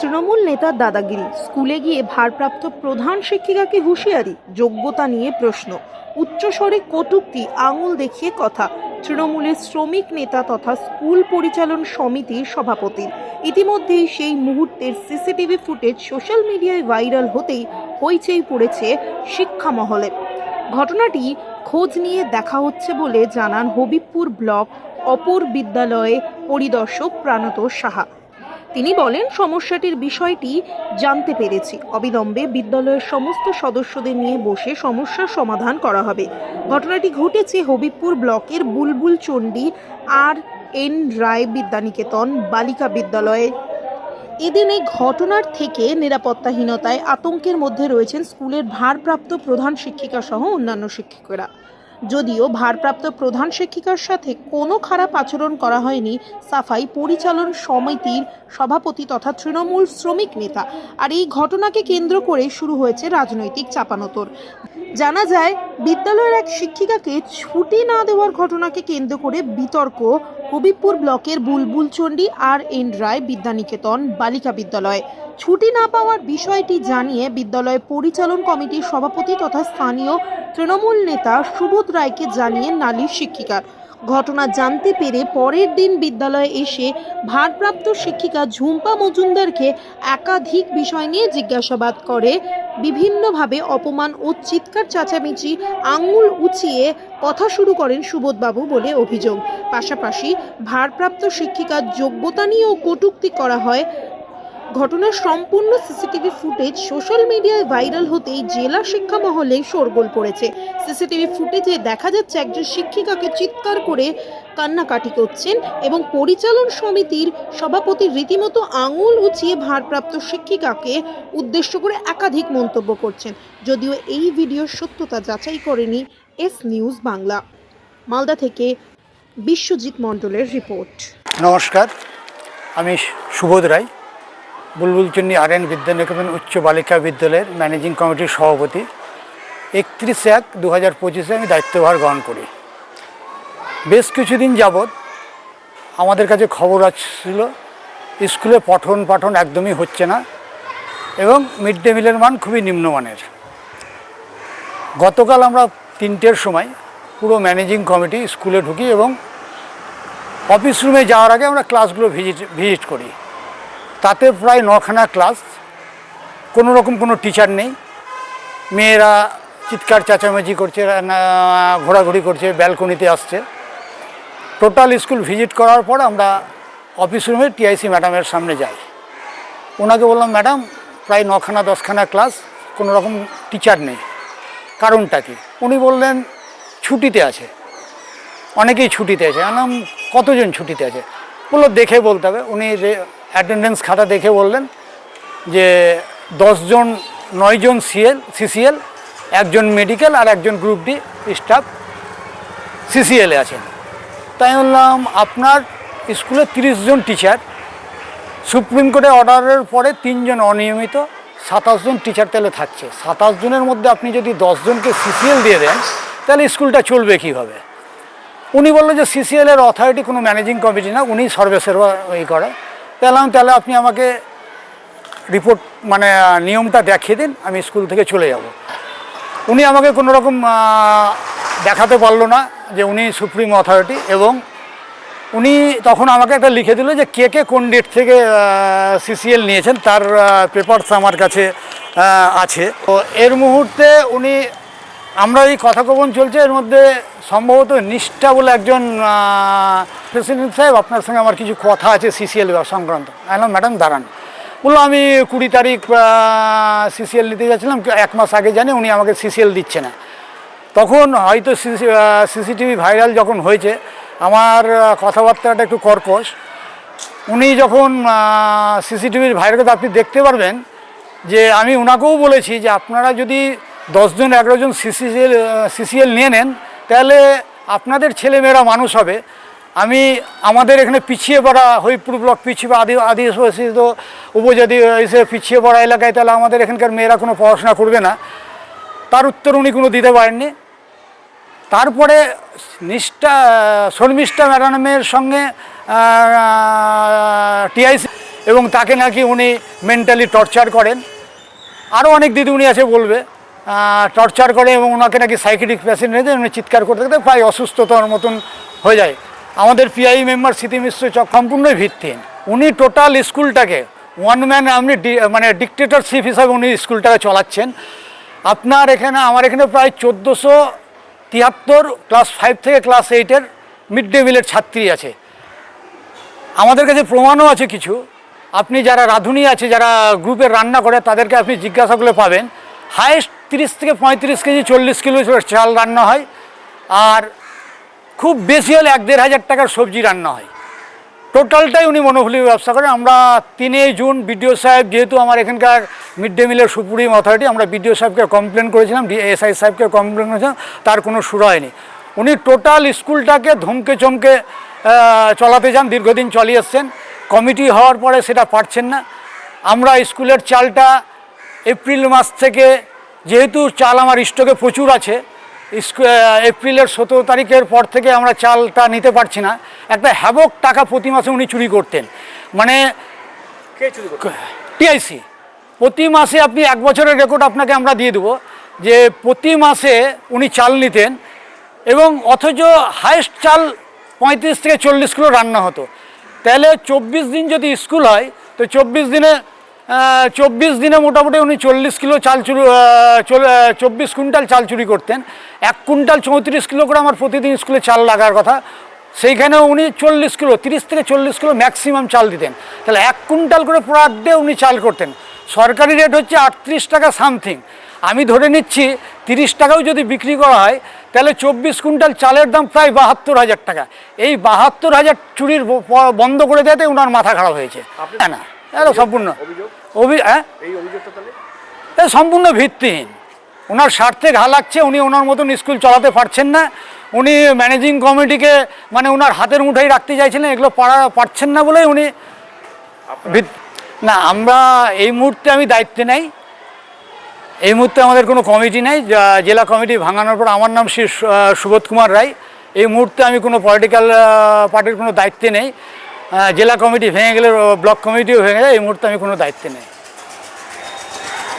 তৃণমূল নেতার দাদাগিরি স্কুলে গিয়ে ভারপ্রাপ্ত প্রধান শিক্ষিকাকে হুঁশিয়ারি, যোগ্যতা নিয়ে প্রশ্ন। উচ্চস্বরে কটূক্তি, আঙুল দেখিয়ে কথা। তৃণমূলের শ্রমিক নেতা তথা স্কুল পরিচালন সমিতির সভাপতির ইতিমধ্যেই সেই মুহূর্তের সিসিটিভি ফুটেজ সোশ্যাল মিডিয়ায় ভাইরাল হতেই হইচই পড়েছে শিক্ষা মহলে ঘটনাটি খোঁজ নিয়ে দেখা হচ্ছে বলে জানান হবিবপুর ব্লক অপর বিদ্যালয়ে পরিদর্শক প্রাণত সাহা। তিনি বলেন, সমস্যাটির বিষয়টি জানতে পেরেছি। অবিলম্বে বিদ্যালয়ের সমস্ত সদস্যদের নিয়ে বসে সমস্যার সমাধান করা হবে। ঘটনাটি ঘটেছে হবিবপুর ব্লকের বুলবুল চণ্ডী আর এন রায় বিদ্যানিকেতন বালিকা বিদ্যালয়ে। এদিন এই ঘটনার থেকে নিরাপত্তাহীনতায় আতঙ্কের মধ্যে রয়েছেন স্কুলের ভারপ্রাপ্ত প্রধান শিক্ষিকা সহ অন্যান্য শিক্ষকেরা। যদিও ভারপ্রাপ্ত প্রধান শিক্ষিকার সাথে কোনো খারাপ আচরণ করা হয়নি, সাফাই পরিচালন সমিতির সভাপতি তথা তৃণমূল শ্রমিক নেতা। আর এই ঘটনাকে কেন্দ্র করে শুরু হয়েছে রাজনৈতিক চাপানোতর। জানা যায়, বিদ্যালয়ের এক শিক্ষিকাকে ছুটি না দেওয়ার ঘটনাকে কেন্দ্র করে বিতর্ক হবিবপুর ব্লকের বুলবুলচণ্ডী আর এন রায় বিদ্যানিকেতন বালিকা বিদ্যালয়। ছুটি না পাওয়ার বিষয়টি জানিয়ে বিদ্যালয় পরিচালন কমিটির সভাপতি তথা স্থানীয় তৃণমূল নেতা সুবোধ রায়কে জানিয়ে নালিশ শিক্ষিকার। ঘটনা জানতে পেরে পরের দিন বিদ্যালয়ে এসে ভারপ্রাপ্ত শিক্ষিকা ঝুম্পা মজুমদারকে একাধিক বিষয় নিয়ে জিজ্ঞাসাবাদ করে। বিভিন্নভাবে অপমান ও চিৎকার চাচামেচি আঙুল উঁচিয়ে কথা শুরু করেন সুবোধবাবু বলে অভিযোগ। পাশাপাশি ভারপ্রাপ্ত শিক্ষিকার যোগ্যতা নিয়েও কটূক্তি করা হয়। ঘটনার সম্পূর্ণ সিসিটিভি ফুটেজ সোশ্যাল মিডিয়ায় ভাইরাল হতেই জেলা শিক্ষা মহলে শোরগোল পড়েছে। সিসিটিভি ফুটেজে দেখা যাচ্ছে একজন শিক্ষিকাকে চিৎকার করে কান্নাকাটি করছেন এবং পরিচালন সমিতির সভাপতি রীতিমতো আঙুল উঁচিয়ে ভারপ্রাপ্ত শিক্ষিকাকে উদ্দেশ্য করে একাধিক মন্তব্য করছেন। যদিও এই ভিডিওর সত্যতা যাচাই করেনি এস নিউজ বাংলা। মালদা থেকে বিশ্বজিৎ মণ্ডলের রিপোর্ট। নমস্কার, আমি সুবোধ রায়। বুলবুলচন্ডী আর এন বিদ্যানিকেতন উচ্চ বালিকা বিদ্যালয়ের ম্যানেজিং কমিটির সভাপতি। একত্রিশ এক দু হাজার পঁচিশে আমি দায়িত্বভার গ্রহণ করি। বেশ কিছুদিন যাবৎ আমাদের কাছে খবর আসছিল, স্কুলে পঠন পাঠন একদমই হচ্ছে না এবং মিড ডে মিলের মান খুবই নিম্নমানের। গতকাল আমরা তিনটের সময় পুরো ম্যানেজিং কমিটি স্কুলে ঢুকি এবং অফিস রুমে যাওয়ার আগে আমরা ক্লাসগুলো ভিজিট ভিজিট করি। তাতে প্রায় নখানা ক্লাস কোনো রকম কোনো টিচার নেই। মেয়েরা চিৎকার, চেঁচামেচি করছে ঘোরাঘুরি করছে ব্যালকনিতে আসছে। টোটাল স্কুল ভিজিট করার পর আমরা অফিস রুমে টিআইসি ম্যাডামের সামনে যাই। ওনাকে বললাম ম্যাডাম প্রায় নখানা, দশখানা ক্লাস কোনো রকম টিচার নেই। কারণটা কি? উনি বললেন, ছুটিতে আছে। অনেকেই ছুটিতে আছে। আনাম কতজন ছুটিতে আছে? বলল, দেখে বলতে হবে। উনি অ্যাটেন্ডেন্স খাতা দেখে বললেন যে দশজন নয়জন সিএল সিসিএল একজন মেডিকেল আর একজন গ্রুপ ডি স্টাফ সিসিএলে আছেন। তাই বললাম, আপনার স্কুলে তিরিশ জন টিচার সুপ্রিম কোর্টে অর্ডারের পরে তিনজন অনিয়মিত, সাতাশ জন টিচার তাহলে থাকছে। সাতাশ জনের মধ্যে আপনি যদি দশজনকে সিসিএল দিয়ে দেন, তাহলে স্কুলটা চলবে কীভাবে? উনি বলল যে সিসিএলের অথরিটি কোনো ম্যানেজিং কমিটি না, উনি সর্বেসর্বা এই করে। আমি তাহলে আপনি আমাকে রিপোর্ট মানে নিয়মটা দেখিয়ে দিন, আমি স্কুল থেকে চলে যাব। উনি আমাকে কোনো রকম দেখাতে পারল না যে উনি সুপ্রিম অথরিটি এবং উনি তখন আমাকে একটা লিখে দিল যে কে কে কোন ডেট থেকে সিসিএল নিয়েছেন, তার পেপারস আমার কাছে আছে। তো এর মুহূর্তে উনি, আমরা এই কথা কথোপকথন চলছে, এর মধ্যে সম্ভবত নিষ্ঠা বলে একজন প্রেসিডেন্ট সাহেব, আপনার সঙ্গে আমার কিছু কথা আছে সিসিএল সংক্রান্ত। আমি ম্যাডাম দাঁড়ান। বলল, আমি কুড়ি তারিখ সিসিএল নিতে যাচ্ছিলাম এক মাস আগে জানি উনি আমাকে সিসিএল দিচ্ছে না। তখন হয়তো সিসিটিভি ভাইরাল যখন হয়েছে, আমার কথাবার্তাটা একটু কর্কশ। উনি যখন সিসিটিভির ভাইরাল আপনি দেখতে পারবেন, যে আমি ওনাকেও বলেছি যে আপনারা যদি দশজন এগারোজন সিসিএল সিসিএল নিয়ে নেন, তাহলে আপনাদের ছেলেমেয়েরা মানুষ হবে। আমি আমাদের এখানে পিছিয়ে পড়া হরিপুর ব্লক পিছিয়ে আদি আদিবাসী তো উপজাতি এসে পিছিয়ে পড়া এলাকায় তাহলে আমাদের এখানকার মেয়েরা কোনো পড়াশোনা করবে না। তার উত্তর উনি কোনো দিতে পারেননি। তারপরে নিষ্ঠা শর্মিষ্ঠা ম্যাডামের সঙ্গে টিআইসি এবং তাকে নাকি উনি মেন্টালি টর্চার করেন। আরও অনেক দিদিমণি আছে বলবে টর্চার করে এবং ওনাকে নাকি সাইকেটিক প্যাসেন্ট হয়েছে উনি চিৎকার করতে করতে প্রায় অসুস্থতার মতন হয়ে যায়। আমাদের পিআই মেম্বার স্মৃতি মিশ্র চক সম্পূর্ণই ভিত্তিহীন উনি টোটাল স্কুলটাকে ওয়ান ম্যান আপনি মানে ডিকটেটরশিপ হিসাবে উনি স্কুলটাকে চালাচ্ছেন। আপনার এখানে, আমার এখানে প্রায় চোদ্দোশো তিয়াত্তর ক্লাস ফাইভ থেকে ক্লাস এইটের মিড ডে মিলের ছাত্রী আছে। আমাদের কাছে প্রমাণও আছে কিছু। আপনি যারা রাঁধুনি আছে, যারা গ্রুপে রান্না করে, তাদেরকে আপনি জিজ্ঞাসা করলে পাবেন। হায়েস্ট তিরিশ থেকে পঁয়ত্রিশ কেজি চল্লিশ কিলো চাল রান্না হয়। আর খুব বেশি হলে এক দেড় হাজার টাকার সবজি রান্না হয়। টোটালটাই উনি মনোফুলি ব্যবসা করেন আমরা তিনই জুন বিডিও সাহেব যেহেতু আমার এখানকার মিড ডে মিলের সুপ্রিম অথরিটি, আমরা বিডিও সাহেবকে কমপ্লেন করেছিলাম এসআই সাহেবকে কমপ্লেন করেছিলাম, তার কোনো সুর হয়নি। উনি টোটাল স্কুলটাকে ধমকে চমকে চলাতে যান, দীর্ঘদিন চালিয়ে এসছেন। কমিটি হওয়ার পরে সেটা পারছেন না। আমরা স্কুলের চালটা এপ্রিল মাস থেকে, যেহেতু চাল আমার স্টকে প্রচুর আছে এপ্রিলের সতেরো তারিখের পর থেকে আমরা চালটা নিতে পারছি না। একটা হ্যাবক টাকা প্রতি মাসে উনি চুরি করতেন। মানে টিআইসি। প্রতি মাসে আপনি এক বছরের রেকর্ড আপনাকে আমরা দিয়ে দেবো যে প্রতি মাসে উনি চাল নিতেন এবং অথচ হায়েস্ট চাল পঁয়ত্রিশ থেকে চল্লিশ কিলো রান্না হতো। তাহলে চব্বিশ দিন যদি স্কুল হয় তো চব্বিশ দিনে চব্বিশ দিনে মোটামুটি উনি চল্লিশ কিলো চাল চুরি চব্বিশ কুইন্টাল চাল চুরি করতেন। এক কুইন্টাল চৌত্রিশ কিলো করে আমার প্রতিদিন স্কুলে চাল লাগার কথা। সেইখানে উনি চল্লিশ কিলো তিরিশ থেকে চল্লিশ কিলো ম্যাক্সিমাম চাল দিতেন। তাহলে এক কুইন্টাল করে পার ডে উনি চাল করতেন। সরকারি রেট হচ্ছে আটত্রিশ টাকা সামথিং আমি ধরে নিচ্ছি তিরিশ টাকাও যদি বিক্রি করা হয় তাহলে চব্বিশ কুইন্টাল চালের দাম প্রায় বাহাত্তর হাজার টাকা। এই বাহাত্তর হাজার চুরির বন্ধ করে দেওয়াতে ওনার মাথা খারাপ হয়েছে। হ্যাঁ না। এটা সম্পূর্ণ। হ্যাঁ? এই এ সম্পূর্ণ ভিত্তিহীন। ওনার স্বার্থে ঘা লাগছে উনি ওনার মতন স্কুল চলাতে পারছেন না। উনি ম্যানেজিং কমিটিকে মানে ওনার হাতের মুঠাই রাখতে চাইছিলেন এগুলো পারা পারছেন না বলেই উনি না আমরা এই মুহূর্তে আমি দায়িত্বে নেই। এই মুহূর্তে আমাদের কোনো কমিটি নেই। জেলা কমিটি ভাঙানোর পর আমার নাম শ্রী সুবোধ কুমার রায়। এই মুহূর্তে আমি কোনো পলিটিক্যাল পার্টির কোনো দায়িত্বে নেই। জেলা কমিটি ভেঙে গেলে ব্লক কমিটিও ভেঙে যায় এই মুহূর্তে আমি কোনো দায়িত্বে নেই।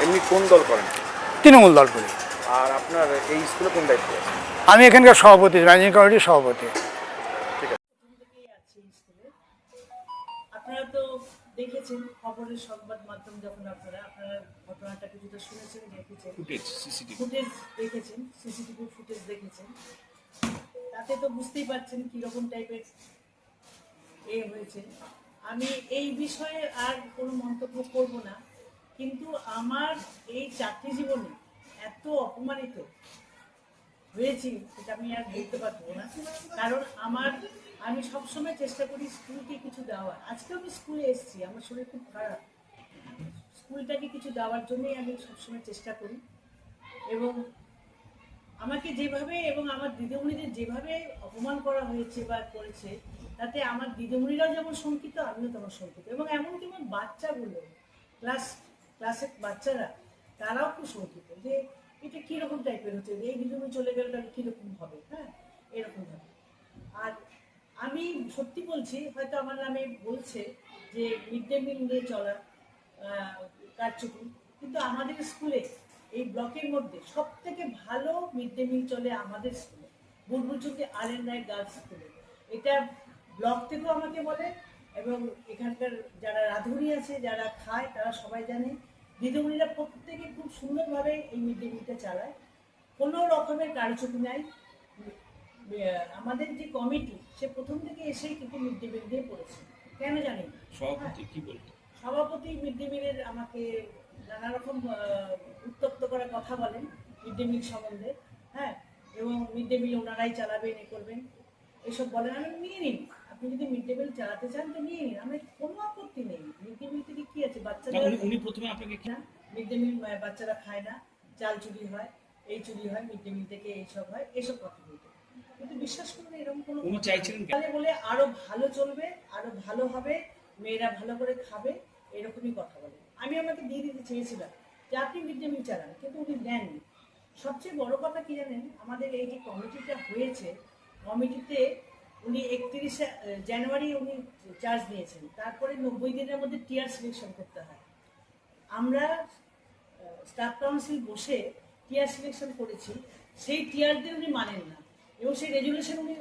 এমনি কোন দল করেন? তৃণমূল দল করি। আর আপনার এই স্কুলে কোন দায়িত্ব আমি এখানকার সভাপতি ম্যানেজিং কমিটির সভাপতি। আপনারা তো দেখেছেন খবরের সংবাদ মাধ্যম যখন আপনারা আপনারা ঘটনাটা কিছুটা শুনেছেন দেখেছেন। ফুটেজ দেখেছেন সিসিটিভি ফুটেজ দেখেছেন। তাতে তো বুঝতেই পারছেন কীরকম টাইপের এ হয়েছে। আমি এই বিষয়ে আর কোনো মন্তব্য করব না, কিন্তু আমার এই চাকরি জীবনে এত অপমানিত হয়েছি সেটা আমি আর বলতে পারব না। কারণ আমার, আমি সবসময় চেষ্টা করি স্কুলকে কিছু দেওয়ার। আজকে আমি স্কুলে এসেছি, আমার শরীর খুব খারাপ। স্কুলটাকে কিছু দেওয়ার জন্যই আমি সবসময় চেষ্টা করি। এবং আমাকে যেভাবে এবং আমার দিদিমণিদের যেভাবে অপমান করা হয়েছে বা করেছে তাতে আমার দিদিমণিরাও যেমন শঙ্কিত, আমিও তেমন শঙ্কিত। এবং এমনকি আমার বাচ্চাগুলো, ক্লাস, ক্লাসের বাচ্চারা, তারাও খুব শঙ্কিত যে এটা কীরকম টাইপের হচ্ছে? এই দিদিমণি চলে গেলে তাহলে কীরকম হবে? হ্যাঁ এরকম হবে আর আমি সত্যি বলছি, হয়তো আমার নামে বলছে যে মিড ডে মিল নিয়ে চলা কারচুপি, কিন্তু আমাদের স্কুলে এই ব্লকের মধ্যে সব থেকে ভালো মিড ডে মিল চলে আমাদের স্কুলে বুলবুলচুকি আর এন রায় গার্লস স্কুলে। এটা ব্লক থেকেও আমাকে বলে এবং এখানকার যারা রাঁধুনি আছে যারা খায় তারা সবাই জানে দিদিমণিরা প্রত্যেকে খুব সুন্দরভাবে এই মিড ডে মিলটা চালায়। কোনো রকমের কারচুপি নাই। আমাদের যে কমিটি সে প্রথম থেকে এসেই কিন্তু মিড ডে মিল দিয়ে পড়েছে। কেন জানি সভাপতি কি বলতো সভাপতি মিড ডে মিলের আমাকে নানা রকম উত্তপ্ত করে কথা বলেন মিড ডে মিল সম্বন্ধে হ্যাঁ? এবং মিড ডে মিল ওনারাই চালাবেন এ করবেন এসব বলেন আমি নিয়ে নিন আপনি যদি মিড ডে মিল চালাতে চান তো নিয়ে নিন। আমার কোনো আপত্তি নেই। মিড ডে মিল থেকে কি আছে? বাচ্চারা উনি প্রথমে আপনাকে না মিড ডে মিল বাচ্চারা খায় না। চাল চুরি হয় এই চুরি হয় মিড ডে মিল থেকে এইসব হয় এসব কথা বলতো। কিন্তু বিশ্বাস করুন এরকম কোনো উনি চাইছিলেন তাহলে বলে আরও ভালো চলবে আরও ভালো হবে মেয়েরা ভালো করে খাবে এরকমই কথা বলে। আমি আমাকে দিয়ে দিতে চেয়েছিলাম যে আপনি মিড ডে মিল চালান কিন্তু উনি নেননি সবচেয়ে বড় কথা কি জানেন? আমাদের এই যে কমিটিটা হয়েছে কমিটিতে উনি একত্রিশে জানুয়ারি উনি চার্জ নিয়েছেন। তারপরে নব্বই দিনের মধ্যে টিয়ার সিলেকশন করতে হয়। আমরা স্টাফ কাউন্সিল বসে টিয়ার সিলেকশন করেছি। সেই টিয়ারদের উনি মানেন না এবং সেই রেজুলেশন উনি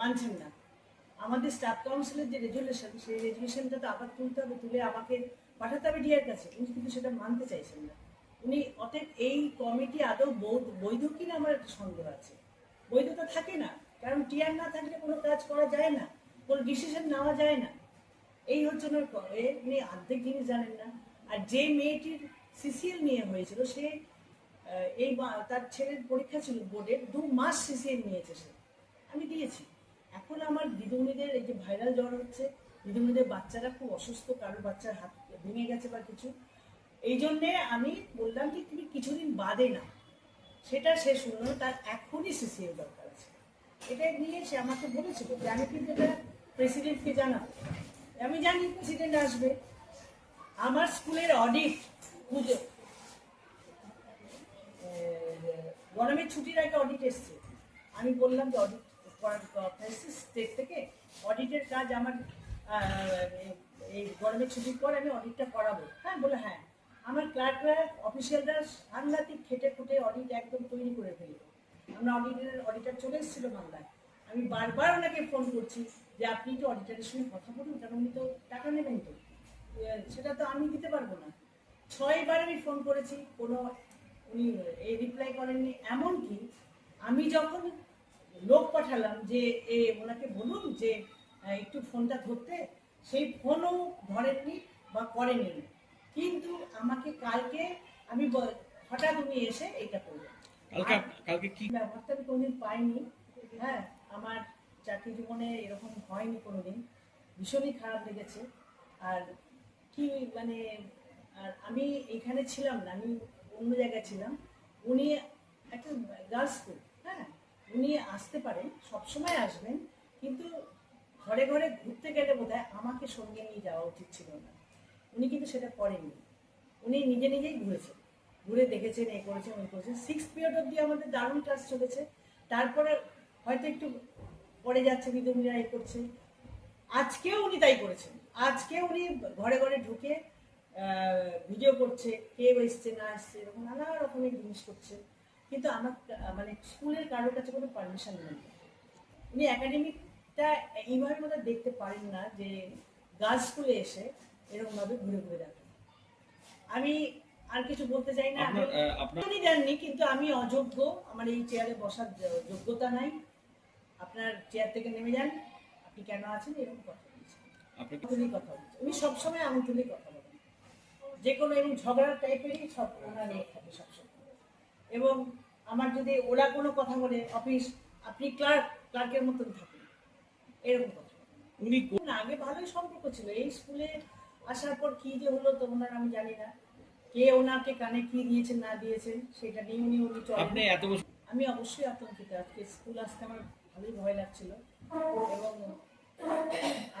মানছেন না। আমাদের স্টাফ কাউন্সিলের যে রেজুলেশন, সেই রেজুলেশনটা তো আবার তুলতে হবে, তুলে আমাকে পাঠাতে হবে ডিআর কাছে। উনি কিন্তু সেটা মানতে চাইছেন না। উনি অতএব এই কমিটি আদৌ বৈধ কিনা আমার একটা সন্দেহ আছে। বৈধতা থাকে না। কারণ টিয়ার না থাকলে কোনো কাজ করা যায় না, কোনো ডিসিশন নেওয়া যায় না। এই হচ্ছে ক- উনি আর্ধেক জিনিস জানেন না। আর যে মেয়েটির সিসিএল নিয়ে হয়েছিল, সে এই তার ছেলের পরীক্ষা ছিল বোর্ডের দু মাস সিসিএল নিয়েছে সে। আমি দিয়েছি। এখন আমার দিদিমণিদের এই যে ভাইরাল জ্বর হচ্ছে, দিদিমণিদের বাচ্চারা খুব অসুস্থ কারও বাচ্চার হাত ভেঙে গেছে বা কিছু। এই জন্যে আমি বললাম যে, তুমি কিছুদিন বাদে না সেটা সে শুনলো, তার এখনই সিসিএল দরকার। এটা নিয়ে সে আমাকে বলেছিল যে আমি কিন্তু এটা প্রেসিডেন্টকে জানাব। আমি জানি প্রেসিডেন্ট আসবে। আমার স্কুলের অডিট পুজো। গরমের ছুটির আগে অডিট এসছে। আমি বললাম যে অডিট করার স্টেট থেকে অডিটের কাজ আমার এই গরমের ছুটির পর আমি অডিটটা করাবো। হ্যাঁ বলে হ্যাঁ। আমার ক্লার্করা অফিসিয়ালরা সাংঘাতিক খেটে খুটে অডিট একদম তৈরি করে ফেলল। আমরা অডিটের অডিটার চলে এসেছিল বাংলায়। আমি বারবার ওনাকে ফোন করছি যে আপনি তো অডিটারের সঙ্গে কথা বলুন, কারণ উনি তো টাকা নেবেন তো। সেটা তো আমি দিতে পারব না। ছয়বার আমি ফোন করেছি, কোনো উনি এই রিপ্লাই করেননি। এমনকি আমি যখন লোক পাঠালাম যে, এ, ওনাকে বলুন যে একটু ফোনটা ধরতে, সেই ফোনও ধরেননি বা করেনি কিন্তু আমাকে কালকে আমি হঠাৎ উনি এসে এটা করলেন। কালকে কালকে কি ব্যাপারটা আমি কোনোদিন পাইনি। হ্যাঁ আমার চাকরি জীবনে এরকম হয়নি কোনোদিন। ভীষণই খারাপ লেগেছে। আর কি মানে আর আমি এখানে ছিলাম না, আমি অন্য জায়গায় ছিলাম। উনি একটা গার্লস স্কুল হ্যাঁ উনি আসতে পারেন, সবসময় আসবেন, কিন্তু ঘরে ঘরে ঘুরতে গেলে বোধ আমাকে সঙ্গে নিয়ে যাওয়া উচিত ছিল না। উনি কিন্তু সেটা করেননি। উনি নিজে নিজেই ঘুরেছেন। ঘুরে দেখেছেন, এ করেছেন, ওই করেছেন। সিক্স পিরিয়ড অব্দি আমাদের দারুণ ক্লাস চলেছে। তারপরে হয়তো একটু পরে যাচ্ছে দিদিমণিরা এ করছে। আজকেও উনি তাই করেছেন। আজকে উনি ঘরে ঘরে ঢুকে ভিডিও করছে, কে এসছে, না এসছে, এরকম নানা রকমের জিনিস করছে। কিন্তু আমার মানে স্কুলের কারোর কাছে কোনো পারমিশন নেই। উনি একাডেমিকটা এইভাবে মতো দেখতে পারেন না যে গার্লস স্কুলে এসে এরকমভাবে ঘুরে ঘুরে দেখেন। আমি আর কিছু বলতে চাই না। আমি- উনি জাননি কিন্তু আমি অযোগ্য। আমার এই চেয়ারে বসার যোগ্যতা নাই। আপনার চেয়ার থেকে নেমে যান। আপনি কেন আছেন? এরকম কথা বলছেন কথা বলছেন উনি সবসময় আমি তুলি কথা বলেন। যে কোনো এবং ঝগড়ার টাইপেরই সব ওনার এ থাকে সবসময়। এবং আমার যদি ওরা কোনো কথা বলে অফিস আপনি ক্লার্ক ক্লার্কের মতন থাকুন। এরকম কথা উনি আগে ভালোই সম্পর্ক ছিল। এই স্কুলে আসার পর কি যে হলো তো ওনার আমি জানি না। কে ওনাকে কানে কি দিয়েছেন না দিয়েছেন সেটা নিয়ে উনি উনি চলেন আপনি এত বছর আমি অবশ্যই আতঙ্কিত আজকে স্কুল আসতে আমার ভালোই ভয় লাগছিল এবং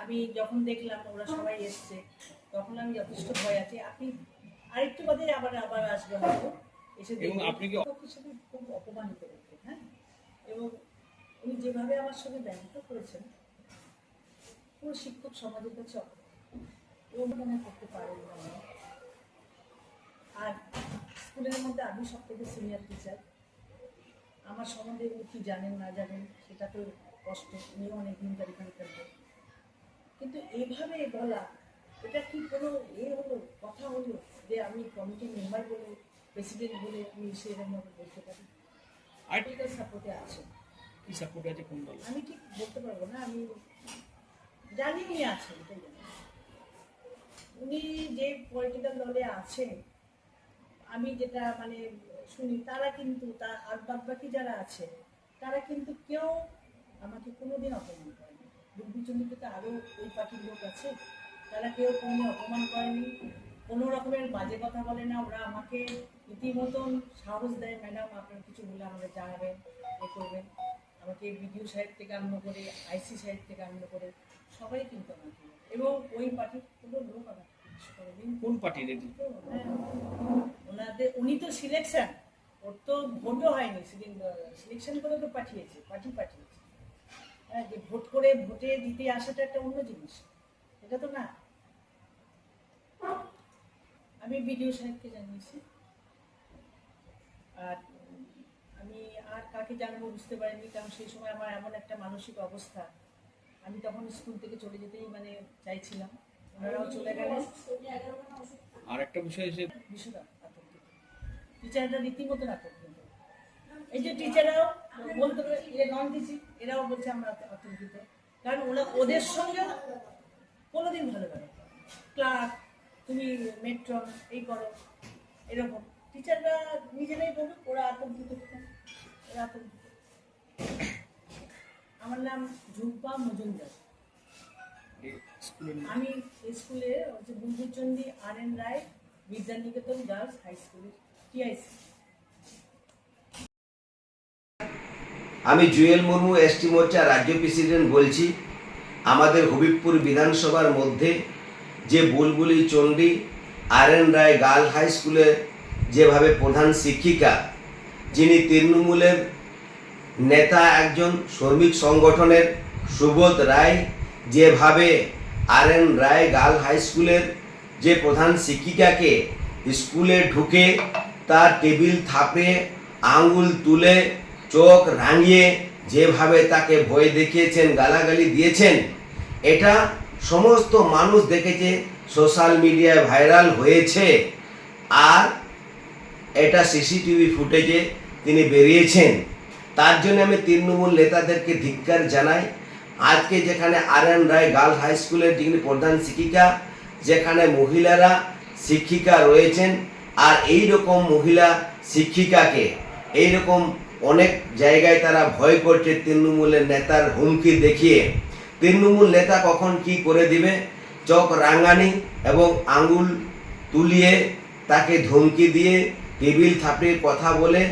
আমি যখন দেখলাম ওরা সবাই এসছে তখন আমি যথেষ্ট ভয় আছি আপনি আরেকটু বাদে আবার আবার আসবে হয়তো এসে এবং। আপনি কি- হিসেবে খুব অপমানিত করতেন হ্যাঁ এবং উনি যেভাবে আমার সঙ্গে ব্যবহার করেছেন পুরো শিক্ষক সমাজের কাছে অপমান। এবং করতে পারেন না। আর স্কুলের মধ্যে আমি সব থেকে সিনিয়র টিচার। আমার সম্বন্ধে উনি কি জানেন না জানেন সেটা তো কষ্ট। উনিও অনেক দিন তার এখানে থাকবেন কিন্তু এইভাবে বলা এটা কি কোনো এ হলো কথা হলো যে আমি কমিটির মেম্বার বলে প্রেসিডেন্ট বলে আমি সেরকমভাবে বলতে পারি? আর্টিকেল সাপোর্টে আছে কি সাপোর্ট আছে কোন দল? আমি ঠিক বলতে পারব না আমি জানি উনি আছেন এটাই জানি। উনি যে পলিটিক্যাল দলে আছেন আমি যেটা মানে শুনি, তারা কিন্তু তা আর বাকি যারা আছে, তারা কিন্তু কেউ আমাকে কোনোদিন অপমান করেনি। দুর্বিচন্দিতে আরও ওই পার্টির লোক আছে, তারা কেউ কোনো অপমান করেনি। কোনো রকমের বাজে কথা বলে না, ওরা আমাকে রীতিমতন সাহস দেয়, ম্যাডাম, আপনার কিছু বলে আমাদের জানাবেন, এ করবেন। আমাকে বিডিও সাহেব থেকে আরম্ভ করে, আইসি সাহেব থেকে আরম্ভ করে, সবাই কিন্তু আমাকে, এবং ওই পার্টির কোনো লোক আমাকে কোন হ্যাঁ, ওনাদের উনি তো সিলেকশন ওর তো ভোটও হয়নি সেদিন সিলেকশন করে তো পাঠিয়েছে পার্টি পাঠিয়েছে। হ্যাঁ যে ভোট করে ভোটে দিতে আসাটা একটা অন্য জিনিস এটা তো না। আমি বিডিও সাহেবকে জানিয়েছি। আর আমি আর কাকে জানাব বুঝতে পারিনি কারণ সেই সময় আমার এমন একটা মানসিক অবস্থা। আমি তখন স্কুল থেকে চলে যেতেই মানে চাইছিলাম। চলে গেলেন। আর একটা বিষয় এসে ভীষণ টিচাররা রীতিমতো আতঙ্কিত। এই যে টিচাররাও বলতে পারে নন দিছি এরাও বলছে আমরা আতঙ্কিত। কারণ ওরা ওদের সঙ্গে কোনোদিন ভালো লাগে ক্লার্ক তুমি মেট্রন এই করো এরকম। টিচাররা নিজেরাই বলুক ওরা আতঙ্কিত? ওরা আতঙ্কিত। আমার নাম ঝুম্পা মজুমদার। স্কুলের আমি স্কুলে হচ্ছে Bulbulchandi R N Roy Vidyaniketan girls high স্কুলের টিআইসি। আমি জুয়েল মুর্মু এসটি মোর্চা রাজ্য প্রেসিডেন্ট বলছি আমাদের হবিবপুর বিধানসভার মধ্যে যে Bulbuli Chandi R N Roy girl high স্কুলে যেভাবে প্রধান শিক্ষিকা যিনি তৃণমূলের নেতা একজন শ্রমিক সংগঠনের সুবোধ রায় যেভাবে R N Roy girl high স্কুলের যে প্রধান শিক্ষিকাকে স্কুলে ঢুকে তার টেবিল থাপড়ে আঙ্গুল তুলে, চোখ রাঙিয়ে যেভাবে তাকে ভয় দেখিয়েছেন, গালাগালি দিয়েছেন, এটা সমস্ত মানুষ দেখেছে, সোশ্যাল মিডিয়ায় ভাইরাল হয়েছে আর এটা সিসিটিভি ফুটেজে তিনি বেরিয়েছেন। তার জন্য আমি তৃণমূল নেতাদেরকে ধিক্কার জানাই। আজকে যেখানে R N Roy girls high স্কুলের যিনি প্রধান শিক্ষিকা, যেখানে মহিলারা শিক্ষিকা রয়েছেন, আর এই রকম মহিলা শিক্ষিকাকে এই রকম অনেক জায়গায় তারা ভয় করছে তৃণমূলের নেতার হুমকি দেখিয়ে। তৃণমূল নেতা কখন কি করে দিবে? চোখ রাঙানি এবং আঙ্গুল তুলিয়ে তাকে ধমকি দিয়ে টেবিল থাপড়িয়ে কথা বলে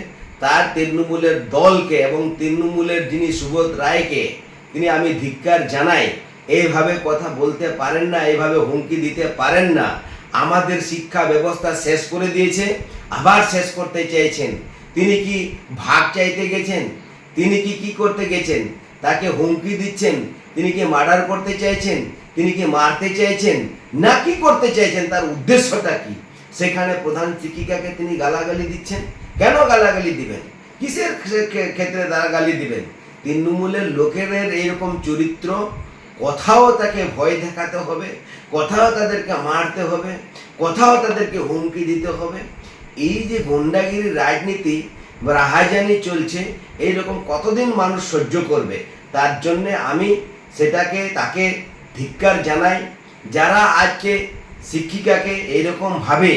তার তৃণমূলের দলকে এবং তৃণমূলের যিনি সুবোধ রায়কে তিনি আমি ধিক্কার জানাই, এইভাবে কথা বলতে পারেন না, এইভাবে হুমকি দিতে পারেন না। আমাদের শিক্ষা ব্যবস্থা শেষ করে দিয়েছে, আবার শেষ করতে চাইছেন। তিনি কি ভাগ চাইতে গেছেন? তিনি কি কি করতে গেছেন? তাকে হুমকি দিচ্ছেন? তিনি কি মার্ডার করতে চাইছেন? তিনি কি মারতে চাইছেন? না কি করতে চাইছেন? তার উদ্দেশ্যটা কি? সেখানে প্রধান শিক্ষিকাকে তিনি গালাগালি দিচ্ছেন। কেন গালাগালি দিবেন? কিসের ক্ষে- ক্ষে- ক্ষেত্রে তারা গালি দিবেন? তৃণমূলের লোকেদের এইরকম চরিত্র, কথাও তাকে ভয় দেখাতে হবে, কথাও তাদেরকে মারতে হবে, কথাও তাদেরকে হুমকি দিতে হবে। এই যে গুন্ডাগিরি রাজনীতি বা রাহাজানি চলছে, এইরকম কতদিন মানুষ সহ্য করবে? তার জন্যে আমি সেটাকে, তাকে ধিক্কার জানাই, যারা আজকে শিক্ষিকাকে এইরকমভাবে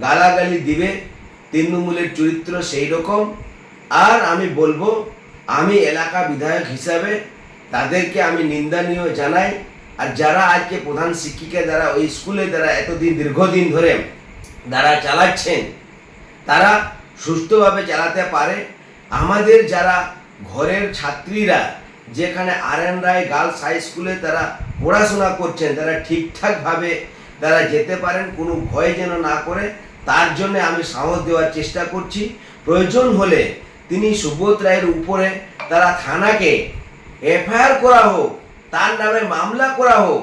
গালাগালি দিবে, তৃণমূলের চরিত্র সেই রকম আর আমি বলব আমি এলাকা বিধায়ক হিসাবে তাদেরকে আমি নিন্দনীয় জানাই। আর যারা আজকে প্রধান শিক্ষিকা যারা ওই স্কুলে যারা এতদিন, দীর্ঘদিন ধরে যারা চালাচ্ছেন, তারা সুস্থভাবে চালাতে পারে। আমাদের যারা ঘরের ছাত্রীরা, যেখানে R N Roy girls high স্কুলে তারা পড়াশোনা করছেন, তারা ঠিকঠাকভাবে তারা যেতে পারেন, কোনো ভয় যেন না করে, তার জন্য আমি সাহস দেওয়ার চেষ্টা করছি। প্রয়োজন হলে তিনি সুবোধ রায়ের উপরে তারা থানাকে এফআইআর করা হোক, তার নামে মামলা করা হোক,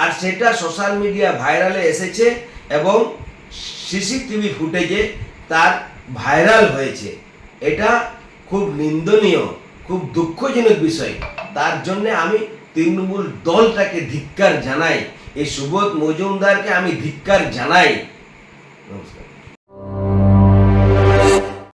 আর সেটা সোশ্যাল মিডিয়া ভাইরালে এসেছে এবং সিসিটিভি ফুটেজে তার ভাইরাল হয়েছে। এটা খুব নিন্দনীয়, খুব দুঃখজনক বিষয়। তার জন্যে আমি তৃণমূল দলটাকে ধিক্কার জানাই, এই সুবোধ মজুমদারকে আমি ধিক্কার জানাই।